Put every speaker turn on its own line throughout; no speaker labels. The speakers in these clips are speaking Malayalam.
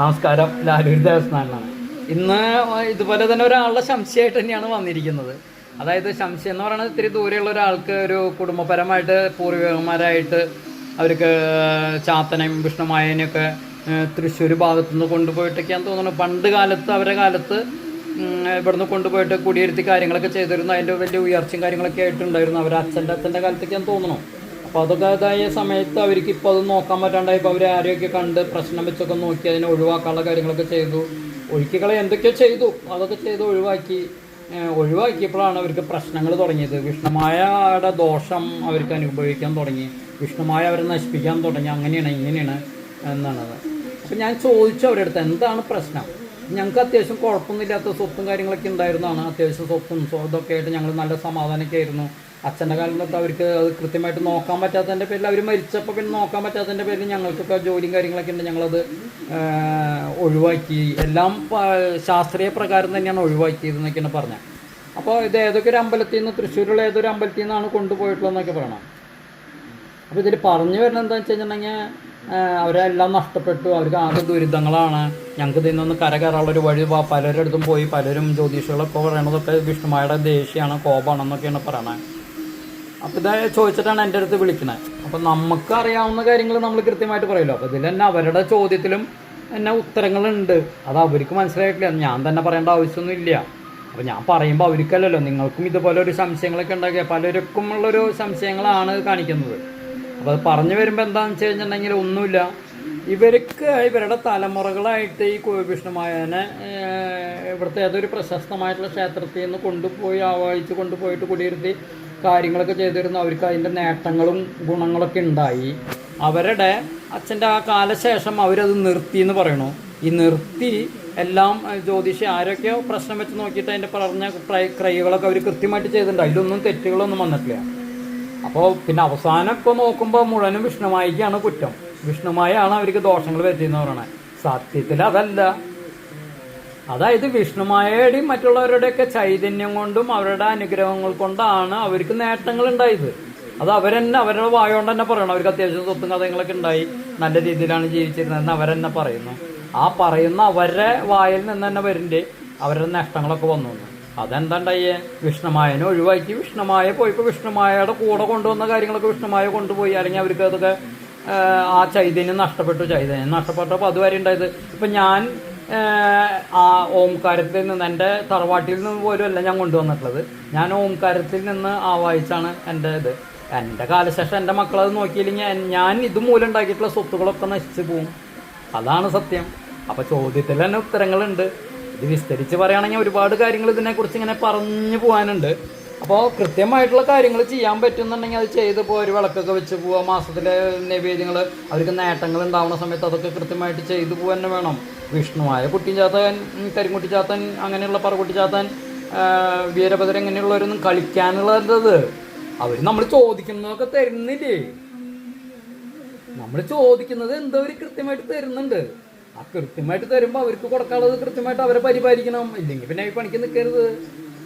നമസ്കാരം. ലാലൂർ ദേവസ്ഥാനാണ് ഇന്ന് ഇതുപോലെ തന്നെ ഒരാളുടെ സംശയമായിട്ട് തന്നെയാണ് വന്നിരിക്കുന്നത്. അതായത് സംശയം എന്ന് പറയുന്നത് ഇത്തിരി ദൂരെയുള്ള ഒരാൾക്ക് ഒരു കുടുംബപരമായിട്ട് പൂർവികന്മാരായിട്ട് അവർക്ക് ചാത്തനയും വിഷ്ണുമായനെയൊക്കെ തൃശ്ശൂർ ഭാഗത്തുനിന്ന് കൊണ്ടുപോയിട്ടൊക്കെയാണ് തോന്നുന്നു. പണ്ട് കാലത്ത് അവരുടെ കാലത്ത് ഇവിടുന്ന് കൊണ്ടുപോയിട്ട് കുടിയിരുത്തി കാര്യങ്ങളൊക്കെ ചെയ്തിരുന്നു. അതിന്റെ വലിയ ഉയർച്ചയും കാര്യങ്ങളൊക്കെ ആയിട്ടുണ്ടായിരുന്നു. അവർ അച്ഛന്റെ അച്ഛന്റെ കാലത്തൊക്കെയാന്ന് തോന്നുന്നു. അപ്പോൾ അതൊക്കെ ഇതായ സമയത്ത് അവർക്ക് ഇപ്പോൾ അത് നോക്കാൻ പറ്റാണ്ടായപ്പോൾ അവർ ആരെയൊക്കെ കണ്ട് പ്രശ്നം വെച്ചൊക്കെ നോക്കി അതിനെ ഒഴിവാക്കാനുള്ള കാര്യങ്ങളൊക്കെ ചെയ്തു. ഒഴുക്കികളെ എന്തൊക്കെയോ ചെയ്തു. അതൊക്കെ ചെയ്ത് ഒഴിവാക്കി. ഒഴിവാക്കിയപ്പോഴാണ് അവർക്ക് പ്രശ്നങ്ങൾ തുടങ്ങിയത്. വിഷ്ണുമായയുടെ ദോഷം അവർക്ക് അനുഭവിക്കാൻ തുടങ്ങി. വിഷ്ണുമായ അവരെ നശിപ്പിക്കാൻ തുടങ്ങി. അങ്ങനെയാണ് ഇങ്ങനെയാണ് എന്നാണത്. അപ്പം ഞാൻ ചോദിച്ചു അവരുടെ അടുത്ത് എന്താണ് പ്രശ്നം? ഞങ്ങൾക്ക് അത്യാവശ്യം കുഴപ്പമൊന്നുമില്ലാത്ത സ്വത്തും കാര്യങ്ങളൊക്കെ ഉണ്ടായിരുന്നതാണ് അത്യാവശ്യം സ്വത്തും സ്വതൊക്കെ ആയിട്ട് ഞങ്ങൾ നല്ല സമാധാനമൊക്കെ ആയിരുന്നു. അച്ഛന്റെ കാലത്തൊക്കെ അവർക്ക് അത് കൃത്യമായിട്ട് നോക്കാൻ പറ്റാത്തതിന്റെ പേരിൽ അവർ മരിച്ചപ്പോൾ പിന്നെ നോക്കാൻ പറ്റാത്തതിന്റെ പേരിൽ ഞങ്ങൾക്കൊക്കെ ജോലിയും കാര്യങ്ങളൊക്കെ ഉണ്ട്. ഞങ്ങളത് ഒഴിവാക്കി. എല്ലാം ശാസ്ത്രീയ പ്രകാരം തന്നെയാണ് ഒഴിവാക്കിയതെന്നൊക്കെയാണ് പറഞ്ഞത് അപ്പോൾ ഇത് ഏതൊക്കെ ഒരു അമ്പലത്തിൽ നിന്ന് തൃശ്ശൂരുള്ള ഏതൊരു അമ്പലത്തിൽ നിന്നാണ് കൊണ്ടുപോയിട്ടുള്ളതെന്നൊക്കെ പറയണം. അപ്പോൾ ഇതിൽ പറഞ്ഞു വരുന്നത് എന്താണെന്ന് വെച്ച് കഴിഞ്ഞിട്ടുണ്ടെങ്കിൽ അവരെല്ലാം നഷ്ടപ്പെട്ടു. അവർക്ക് ആകെ ദുരിതങ്ങളാണ്. ഞങ്ങൾക്ക് ഇതിൽ നിന്ന് കര കയറാനുള്ളൊരു വഴി പലരുടെ അടുത്തും പോയി പലരും ജ്യോതിഷികളൊക്കെ പറയണതൊക്കെ വിഷ്ണുമായുടെ ദേഷ്യമാണ് കോപമാണെന്നൊക്കെയാണ് പറയണത് അപ്പോൾ ഇത് ചോദിച്ചിട്ടാണ് എന്റെ അടുത്ത് വിളിക്കുന്നത് അപ്പോൾ നമുക്ക് അറിയാവുന്ന കാര്യങ്ങൾ നമ്മൾ കൃത്യമായിട്ട് പറയുമല്ലോ. അപ്പോൾ ഇതിൽ തന്നെ അവരുടെ ചോദ്യത്തിലും എന്നെ ഉത്തരങ്ങളുണ്ട്. അത് അവർക്ക് മനസ്സിലായിട്ടില്ല. ഞാൻ തന്നെ പറയേണ്ട ആവശ്യമൊന്നുമില്ല. അപ്പോൾ ഞാൻ പറയുമ്പോൾ അവർക്കല്ലല്ലോ. നിങ്ങൾക്കും ഇതുപോലെ ഒരു സംശയങ്ങളൊക്കെ ഉണ്ടാക്കിയ പലർക്കും ഉള്ളൊരു സംശയങ്ങളാണ് കാണിക്കുന്നത്. അപ്പോൾ അത് പറഞ്ഞു വരുമ്പോൾ എന്താണെന്ന് വെച്ച് കഴിഞ്ഞിട്ടുണ്ടെങ്കിൽ ഒന്നുമില്ല. ഇവർക്ക് ഇവരുടെ തലമുറകളായിട്ട് ഈ കോ- വിഷ്ണുമായനെ ഏഹ്, ഇവിടുത്തെ ഏതൊരു പ്രശസ്തമായിട്ടുള്ള ക്ഷേത്രത്തിൽ നിന്ന് കൊണ്ടുപോയി ആവാഹിച്ച് കൊണ്ടുപോയിട്ട് കുടിയിരുത്തി കാര്യങ്ങളൊക്കെ ചെയ്തിരുന്നു. അവർക്ക് അതിന്റെ നേട്ടങ്ങളും ഗുണങ്ങളൊക്കെ ഉണ്ടായി. അവരുടെ അച്ഛന്റെ ആ കാലശേഷം അവരത് നിർത്തി എന്ന് പറയണു. ഈ നിർത്തി എല്ലാം ജ്യോതിഷി ആരൊക്കെയോ പ്രശ്നം വെച്ച് നോക്കിയിട്ട് അതിന്റെ പറഞ്ഞ ക്രൈ- ക്രൈകളൊക്കെ അവർ കൃത്യമായിട്ട് ചെയ്തിട്ടുണ്ട്. അതിലൊന്നും തെറ്റുകളൊന്നും വന്നിട്ടില്ല. അപ്പോൾ പിന്നെ അവസാനം ഇപ്പോൾ നോക്കുമ്പോൾ മുഴുവനും വിഷ്ണുമായിക്കാണ് കുറ്റം. വിഷ്ണുമായാണ് അവർക്ക് ദോഷങ്ങൾ വരുത്തിയെന്ന് പറയണത് സത്യത്തിൽ അതല്ല. അതായത് വിഷ്ണുമായയുടെയും മറ്റുള്ളവരുടെയൊക്കെ ചൈതന്യം കൊണ്ടും അവരുടെ അനുഗ്രഹങ്ങൾ കൊണ്ടാണ് അവർക്ക് നേട്ടങ്ങൾ ഉണ്ടായത്. അത് അവരെന്നെ അവരുടെ വായോണ്ട് തന്നെ പറയണം. അവർക്ക് അത്യാവശ്യം സ്വത്തും കഥകളൊക്കെ ഉണ്ടായി. നല്ല രീതിയിലാണ് ജീവിച്ചിരുന്നതെന്ന് അവരെന്നെ പറയുന്നു. ആ പറയുന്ന അവരുടെ വായിൽ നിന്ന് തന്നെ വരുന്നുണ്ട്. അവരുടെ നഷ്ടങ്ങളൊക്കെ വന്നു. അതെന്താണ്ടായേ വിഷ്ണുമായനെ ഒഴിവാക്കി. വിഷ്ണുമായ പോയപ്പോൾ വിഷ്ണുമായയുടെ കൂടെ കൊണ്ടുവന്ന കാര്യങ്ങളൊക്കെ വിഷ്ണുമായ കൊണ്ടുപോയി. അല്ലെങ്കിൽ അവർക്ക് അതൊക്കെ ആ, ചൈതന്യം നഷ്ടപ്പെട്ടു. ചൈതന്യം നഷ്ടപ്പെട്ടപ്പോൾ അതുവരെ ഉണ്ടായത്. ഇപ്പം ഞാൻ ആ ഓംകാരത്തിൽ നിന്ന് എന്റെ തറവാട്ടിൽ നിന്ന് പോലും അല്ല ഞാൻ കൊണ്ടുവന്നിട്ടുള്ളത്. ഞാൻ ഓംകാരത്തിൽ നിന്ന് ആവാഹിച്ചാണ് എന്റെ ഇത്. എന്റെ കാലശേഷം എന്റെ മക്കളത് നോക്കിയില്ലെങ്കിൽ ഞാൻ ഇത് മൂലം ഉണ്ടാക്കിയിട്ടുള്ള സ്വത്തുകളൊക്കെ നശിച്ചു പോകും അതാണ് സത്യം. അപ്പോൾ ചോദ്യത്തിൽ തന്നെ ഉത്തരങ്ങളുണ്ട്. ഇത് വിസ്തരിച്ച് പറയുകയാണെങ്കിൽ ഒരുപാട് കാര്യങ്ങൾ ഇതിനെക്കുറിച്ച് ഇങ്ങനെ പറഞ്ഞു പോകാനുണ്ട്. അപ്പോൾ കൃത്യമായിട്ടുള്ള കാര്യങ്ങൾ ചെയ്യാൻ പറ്റുന്നുണ്ടെങ്കിൽ അത് ചെയ്ത് ഇപ്പോൾ ഒരു വിളക്കൊക്കെ വെച്ച് പോവുക മാസത്തിലെ നൈവേദ്യങ്ങൾ അവർക്ക് നേട്ടങ്ങൾ ഉണ്ടാവുന്ന സമയത്ത് അതൊക്കെ കൃത്യമായിട്ട് ചെയ്തു പോകാൻ തന്നെ വേണം. വിഷ്ണുവായ കുട്ടിച്ചാത്തൻ കരിങ്കുട്ടി ചാത്തൻ അങ്ങനെയുള്ള പറകുട്ടി ചാത്തൻ വീരഭദ്രൻ ഇങ്ങനെയുള്ളവരൊന്നും കളിക്കാനുള്ളത് അവർ നമ്മൾ ചോദിക്കുന്നതൊക്കെ തരുന്നില്ലേ? നമ്മൾ ചോദിക്കുന്നത് എന്തോ അവർ കൃത്യമായിട്ട് തരുന്നുണ്ട്. ആ കൃത്യമായിട്ട് തരുമ്പോൾ അവർക്ക് കൊടുക്കാനുള്ളത് കൃത്യമായിട്ട് അവരെ പരിപാലിക്കണം. ഇല്ലെങ്കിൽ പിന്നെ ഈ പണിക്ക് നിൽക്കരുത്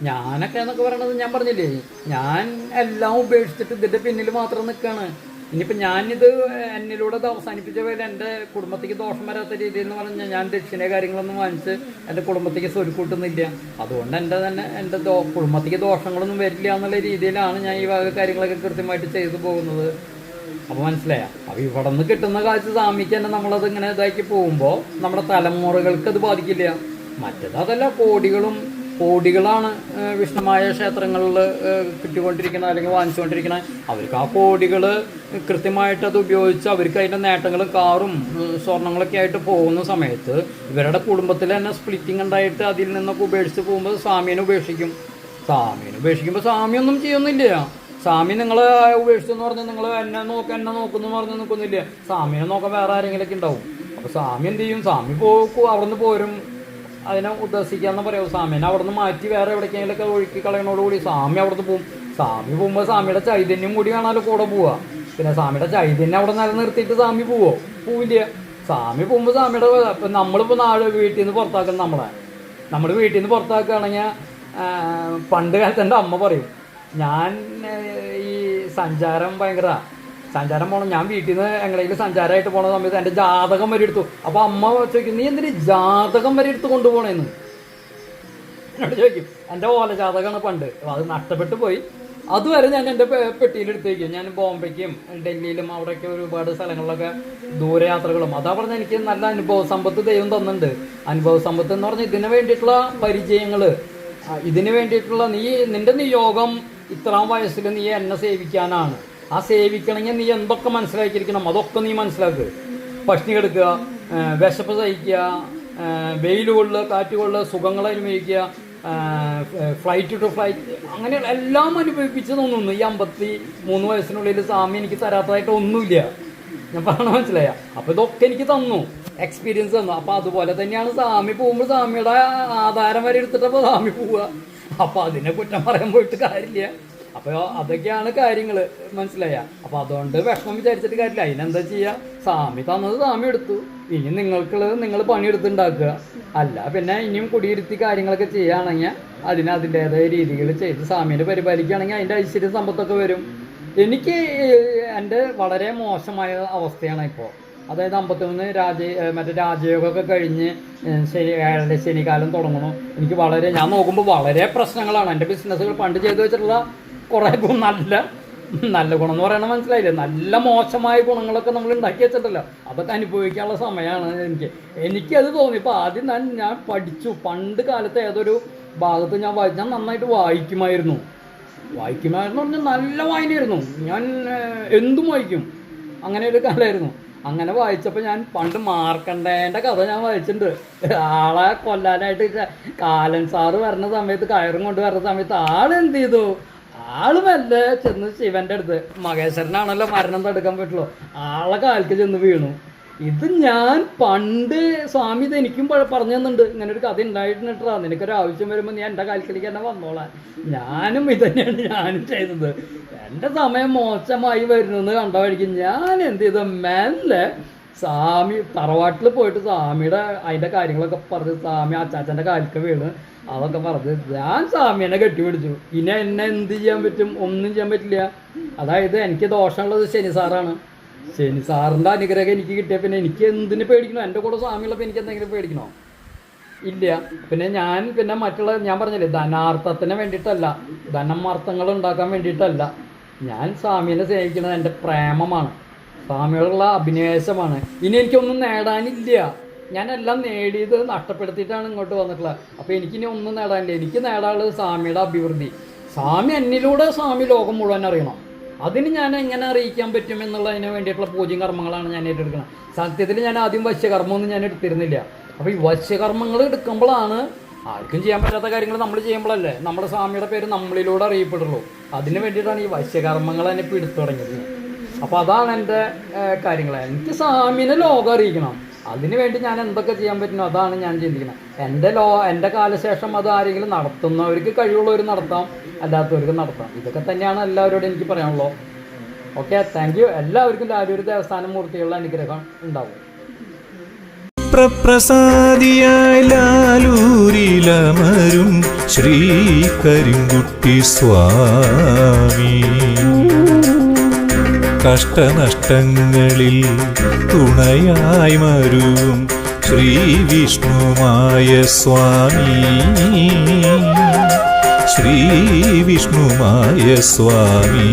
ഞാനൊക്കെ എന്നൊക്കെ പറയണത് ഞാൻ പറഞ്ഞില്ലേ? ഞാൻ എല്ലാം ഉപേക്ഷിച്ചിട്ട് ഇതിന്റെ പിന്നിൽ മാത്രം നിൽക്കുകയാണ് ഇനിയിപ്പോൾ ഞാനിത് എന്നിലൂടെ ഇത് അവസാനിപ്പിച്ച പോലെ എന്റെ കുടുംബത്തേക്ക് ദോഷം വരാത്ത രീതിയിൽ എന്ന് പറഞ്ഞാൽ ഞാൻ ദക്ഷിണ കാര്യങ്ങളൊന്നും വാങ്ങിച്ച് എന്റെ കുടുംബത്തേക്ക് സ്വരുക്കൂട്ടുന്നില്ല. അതുകൊണ്ട് എന്റെ തന്നെ എന്റെ കുടുംബത്തേക്ക് ദോഷങ്ങളൊന്നും വരില്ല എന്നുള്ള രീതിയിലാണ് ഞാൻ ഈ വക കാര്യങ്ങളൊക്കെ കൃത്യമായിട്ട് ചെയ്തു പോകുന്നത്. അപ്പൊ മനസ്സിലായ. അപ്പൊ ഇവിടെ നിന്ന് കിട്ടുന്ന കാശ് സാമിക്ക് തന്നെ നമ്മളത് ഇങ്ങനെ ഇതാക്കി പോകുമ്പോൾ നമ്മുടെ തലമുറകൾക്ക് അത് ബാധിക്കില്ല. മറ്റത് അതല്ല കോടികളും കോടികളാണ് വിഷ്ണുമായ ക്ഷേത്രങ്ങളിൽ കിട്ടിക്കൊണ്ടിരിക്കുന്നത് അല്ലെങ്കിൽ വാങ്ങിച്ചുകൊണ്ടിരിക്കുന്നത് അവർക്ക് ആ കോടികൾ കൃത്യമായിട്ട് അത് ഉപയോഗിച്ച് അവർക്ക് അതിന്റെ നേട്ടങ്ങൾ കാറും സ്വർണങ്ങളൊക്കെ ആയിട്ട് പോകുന്ന സമയത്ത് ഇവരുടെ കുടുംബത്തിൽ തന്നെ സ്പ്ലിറ്റിംഗ് ഉണ്ടായിട്ട് അതിൽ നിന്നൊക്കെ ഉപേക്ഷിച്ച് പോകുമ്പോൾ സ്വാമീനെ ഉപേക്ഷിക്കും. സ്വാമീനെ ഉപേക്ഷിക്കുമ്പോൾ സ്വാമിയൊന്നും ചെയ്യുന്നില്ല. സ്വാമി നിങ്ങൾ ഉപേക്ഷിച്ചെന്ന് പറഞ്ഞ് നിങ്ങൾ എന്നെ നോക്ക എന്നെ നോക്കുന്നു പറഞ്ഞ് നിൽക്കുന്നില്ല സ്വാമിനെ നോക്കാൻ വേറെ ആരെങ്കിലൊക്കെ ഉണ്ടാവും. അപ്പൊ സ്വാമി എന്ത് ചെയ്യും? സ്വാമി പോക്കും അവിടുന്ന് പോരും. അതിനെ ഉദ്ദേശിക്കാന്ന് പറയാം. സ്വാമിനെ അവിടുന്ന് മാറ്റി വേറെ എവിടേക്കെങ്കിലൊക്കെ ഒഴുക്കി കളയണോടുകൂടി സ്വാമി അവിടുന്ന് പോകും സ്വാമി പോകുമ്പോൾ സ്വാമിയുടെ ചൈതന്യം കൂടി കാണാലോ കൂടെ പോവുക പിന്നെ സ്വാമിയുടെ ചൈതന്യം അവിടെ നിലനിർത്തിയിട്ട് സ്വാമി പോവോ? പോവില്ല? സ്വാമി പോകുമ്പോൾ സ്വാമിയുടെ ഇപ്പം നമ്മളിപ്പോൾ നാട് വീട്ടിൽ നിന്ന് പുറത്താക്കണം നമ്മളെ നമ്മൾ വീട്ടിൽ നിന്ന് പുറത്താക്കുകയാണെങ്കിൽ പണ്ട് കാലത്ത് എന്റെ അമ്മ പറയും ഞാൻ ഈ സഞ്ചാരം ഭയങ്കര. സഞ്ചാരം പോകണം ഞാൻ വീട്ടിൽ നിന്ന് എങ്ങനെയെങ്കിലും സഞ്ചാരമായിട്ട് പോണ സമയത്ത് എന്റെ ജാതകം വരെ എടുത്തു. അപ്പോൾ അമ്മ ചോദിക്കും നീ എന്തിന് ജാതകം വരെ എടുത്ത് കൊണ്ടുപോകണേന്ന് എന്നോട് ചോദിക്കും എന്റെ ഓല ജാതകമാണ് പണ്ട്. അത് നഷ്ടപ്പെട്ടു പോയി. അതുവരെ ഞാൻ എന്റെ പെട്ടിയിലെടുത്ത് വയ്ക്കും ഞാൻ ബോംബെക്കും ഡൽഹിയിലും അവിടെയൊക്കെ ഒരുപാട് സ്ഥലങ്ങളിലൊക്കെ ദൂരയാത്രകളും. അതാ പറഞ്ഞ എനിക്ക് നല്ല അനുഭവ സമ്പത്ത് ദൈവം തന്നിട്ടുണ്ട്. അനുഭവ സമ്പത്ത് എന്ന് പറഞ്ഞാൽ ഇതിന് വേണ്ടിയിട്ടുള്ള പരിചയങ്ങൾ ഇതിന് വേണ്ടിയിട്ടുള്ള നീ നിന്റെ നിയോഗം ഇത്രാം വയസ്സിൽ നീ എന്നെ സേവിക്കാനാണ്. ആ സേവിക്കണമെങ്കിൽ നീ എന്തൊക്കെ മനസ്സിലാക്കിയിരിക്കണം? അതൊക്കെ നീ മനസ്സിലാക്കുക ഭക്ഷണി കിടക്കുക വിശപ്പ് സഹിക്കുക വെയിൽ കൊള്ളുക കാറ്റ് കൊള്ളുക സുഖങ്ങൾ അനുഭവിക്കുക ഫ്ലൈറ്റ് ടു ഫ്ലൈറ്റ് അങ്ങനെയുള്ള എല്ലാം അനുഭവിപ്പിച്ച് തോന്നുന്നു ഈ അമ്പത്തി മൂന്ന് വയസ്സിനുള്ളിൽ സ്വാമി എനിക്ക് തരാത്തതായിട്ട് ഒന്നുമില്ല. ഞാൻ പറഞ്ഞ മനസ്സിലായ? അപ്പൊ ഇതൊക്കെ എനിക്ക് തന്നു. എക്സ്പീരിയൻസ് തന്നു. അപ്പൊ അതുപോലെ തന്നെയാണ് സ്വാമി പോകുമ്പോൾ സ്വാമിയുടെ ആധാരം വരെ എടുത്തിട്ടപ്പോ സ്വാമി പോവുക. അപ്പൊ അതിനെ കുറ്റം പറയാൻ പോയിട്ട് കാര്യമില്ല. അപ്പൊ അതൊക്കെയാണ് കാര്യങ്ങൾ മനസ്സിലായ? അപ്പൊ അതുകൊണ്ട് വിഷമം വിചാരിച്ചിട്ട് കാര്യമില്ല. അതിനെന്താ ചെയ്യാ? സ്വാമി തന്നത് സ്വാമി എടുത്തു. ഇനി നിങ്ങൾക്കുള്ളത് നിങ്ങൾ പണിയെടുത്തുണ്ടാക്കുക. അല്ല പിന്നെ ഇനിയും കുടിയിരുത്തി കാര്യങ്ങളൊക്കെ ചെയ്യുകയാണെങ്കിൽ അതിന് അതിന്റെതായ രീതികൾ ചെയ്ത് സ്വാമിനെ പരിപാലിക്കുകയാണെങ്കിൽ അതിന്റെ ഐശ്വര്യ സമ്പത്തൊക്കെ വരും. എനിക്ക് എന്റെ വളരെ മോശമായ അവസ്ഥയാണ് ഇപ്പോൾ. അതായത് അമ്പത്തൊന്ന് രാജ മറ്റേ രാജയോഗമൊക്കെ കഴിഞ്ഞ് ശനി ഏഴര ശനികാലം തുടങ്ങണം എനിക്ക് വളരെ ഞാൻ നോക്കുമ്പോൾ വളരെ പ്രശ്നങ്ങളാണ്. എന്റെ ബിസിനസ്സുകൾ പണ്ട് ചെയ്തു വെച്ചിട്ടുള്ള കുറേ നല്ല നല്ല ഗുണം എന്ന് പറയണത് മനസ്സിലായില്ലേ? നല്ല മോശമായ ഗുണങ്ങളൊക്കെ നമ്മൾ ഉണ്ടാക്കി വെച്ചിട്ടല്ലോ. അതൊക്കെ അനുഭവിക്കാനുള്ള സമയമാണ് എനിക്ക്. എനിക്കത് തോന്നി. ഇപ്പോൾ ആദ്യം ഞാൻ ഞാൻ പഠിച്ചു. പണ്ട് കാലത്ത് ഏതൊരു ഭാഗത്ത് ഞാൻ വായി ഞാൻ നന്നായിട്ട് വായിക്കുമായിരുന്നു. വായിക്കുമായിരുന്നു പറഞ്ഞാൽ നല്ല വായനയായിരുന്നു. ഞാൻ എന്തും വായിക്കും. അങ്ങനെ ഒരു കാലമായിരുന്നു. അങ്ങനെ വായിച്ചപ്പോൾ ഞാൻ പണ്ട് മാർക്കണ്ടേന്റെ കഥ ഞാൻ വായിച്ചിട്ടുണ്ട്. ആളെ കൊല്ലാനായിട്ട് കാലൻ സാറ് വരുന്ന സമയത്ത് കയറും കൊണ്ട് വരുന്ന സമയത്ത് എന്ത് ചെയ്തു? ആൾ മെല്ലെ ചെന്ന് ശിവന്റെ അടുത്ത് മഹേശ്വരനാണല്ലോ മരണം തടുക്കാൻ പറ്റുള്ളൂ. ആളെ കാൽക്ക് ചെന്ന് വീണു. ഇത് ഞാൻ പണ്ട് സ്വാമി ഇത് എനിക്കും പറഞ്ഞു തന്നുണ്ട് ഇങ്ങനെ ഒരു കഥ ഉണ്ടായിട്ടാ നിനക്കൊരു ആവശ്യം വരുമ്പോൾ നീ എന്റെ കാൽക്കലേക്ക് തന്നെ വന്നോളാം. ഞാനും ഇത് തന്നെയാണ് ഞാനും ചെയ്തത്. എന്റെ സമയം മോശമായി വരുന്നെന്ന് കണ്ട ഞാൻ എന്ത് ചെയ്തു? മെല്ലെ സ്വാമി തറവാട്ടിൽ പോയിട്ട് സ്വാമിയുടെ അതിന്റെ കാര്യങ്ങളൊക്കെ പറഞ്ഞ് സ്വാമി അച്ചാച്ചന്റെ കാലിക്ക് വീണ് അതൊക്കെ പറഞ്ഞ് ഞാൻ സ്വാമിനെ കെട്ടിപിടിച്ചു ഇനി എന്നെ എന്ത് ചെയ്യാൻ പറ്റും? ഒന്നും ചെയ്യാൻ പറ്റില്ല. അതായത് എനിക്ക് ദോഷമുള്ളത് ശനി സാറാണ്. ശനി സാറിന്റെ അനുഗ്രഹം എനിക്ക് കിട്ടിയ പിന്നെ എനിക്ക് എന്തിനു പേടിക്കണോ? എന്റെ കൂടെ സ്വാമിയുള്ളപ്പോൾ എനിക്ക് എന്തെങ്കിലും പേടിക്കണോ? ഇല്ല. പിന്നെ ഞാൻ പിന്നെ മറ്റുള്ള ഞാൻ പറഞ്ഞില്ലേ ധനാർത്ഥത്തിന് വേണ്ടിയിട്ടല്ല ധനമാർത്ഥങ്ങൾ ഉണ്ടാക്കാൻ വേണ്ടിയിട്ടല്ല. ഞാൻ സ്വാമിനെ സ്നേഹിക്കുന്നത് എന്റെ പ്രേമമാണ്. സ്വാമിയോടുള്ള അഭിനിവേശമാണ്. ഇനി എനിക്കൊന്നും നേടാനില്ല. ഞാനെല്ലാം നേടിയത് നഷ്ടപ്പെടുത്തിയിട്ടാണ് ഇങ്ങോട്ട് വന്നിട്ടുള്ളത്. അപ്പോൾ എനിക്കിനി ഒന്നും നേടാനില്ല. എനിക്ക് നേടാനുള്ളത് സ്വാമിയുടെ അഭിവൃദ്ധി. സ്വാമി എന്നിലൂടെ സ്വാമി ലോകം മുഴുവൻ അറിയണം. അതിന് ഞാൻ എങ്ങനെ അറിയിക്കാൻ പറ്റും എന്നുള്ളതിന് വേണ്ടിയിട്ടുള്ള പൂജ്യം കർമ്മങ്ങളാണ് ഞാൻ ഏറ്റെടുക്കുന്നത്. സത്യത്തിൽ ഞാൻ ആദ്യം വശ്യകർമ്മമൊന്നും ഞാൻ എടുത്തിരുന്നില്ല. അപ്പോൾ ഈ വശ്യകർമ്മങ്ങൾ എടുക്കുമ്പോഴാണ് ആർക്കും ചെയ്യാൻ പറ്റാത്ത കാര്യങ്ങൾ നമ്മൾ ചെയ്യുമ്പോഴല്ലേ? നമ്മുടെ സ്വാമിയുടെ പേര് നമ്മളിലൂടെ അറിയപ്പെടുള്ളൂ. അതിന് വേണ്ടിയിട്ടാണ് ഈ വശ്യകർമ്മങ്ങൾ എന്നെ ഇപ്പോൾ എടുത്തു തുടങ്ങിയത്. അപ്പോൾ അതാണ് എന്റെ കാര്യങ്ങൾ. എനിക്ക് സ്വാമിനെ ലോകം അറിയിക്കണം. അതിന് വേണ്ടി ഞാൻ എന്തൊക്കെ ചെയ്യാൻ പറ്റുന്നു അതാണ് ഞാൻ ചിന്തിക്കുന്നത്. എന്റെ ലോ എന്റെ കാലശേഷം അത് ആരെങ്കിലും നടത്തുന്നവർക്ക് കഴിവുള്ളവർ നടത്താം. അല്ലാത്തവർക്ക് നടത്താം. ഇതൊക്കെ തന്നെയാണ് എല്ലാവരോടും എനിക്ക് പറയാനുള്ളത്. ഓക്കെ താങ്ക് യു എല്ലാവർക്കും ലാലൂർ ദേവസ്ഥാന മൂർത്തികളുടെ അനുഗ്രഹം ഉണ്ടാവും.
പ്രസാദിയായി ലാലൂരിലമരും ശ്രീ കരിങ്കുട്ടി സ്വാമി. കഷ്ടനഷ്ടങ്ങളിൽ തുണയായി മരും ശ്രീ വിഷ്ണുമായ സ്വാമി. ശ്രീ വിഷ്ണുമായ സ്വാമി.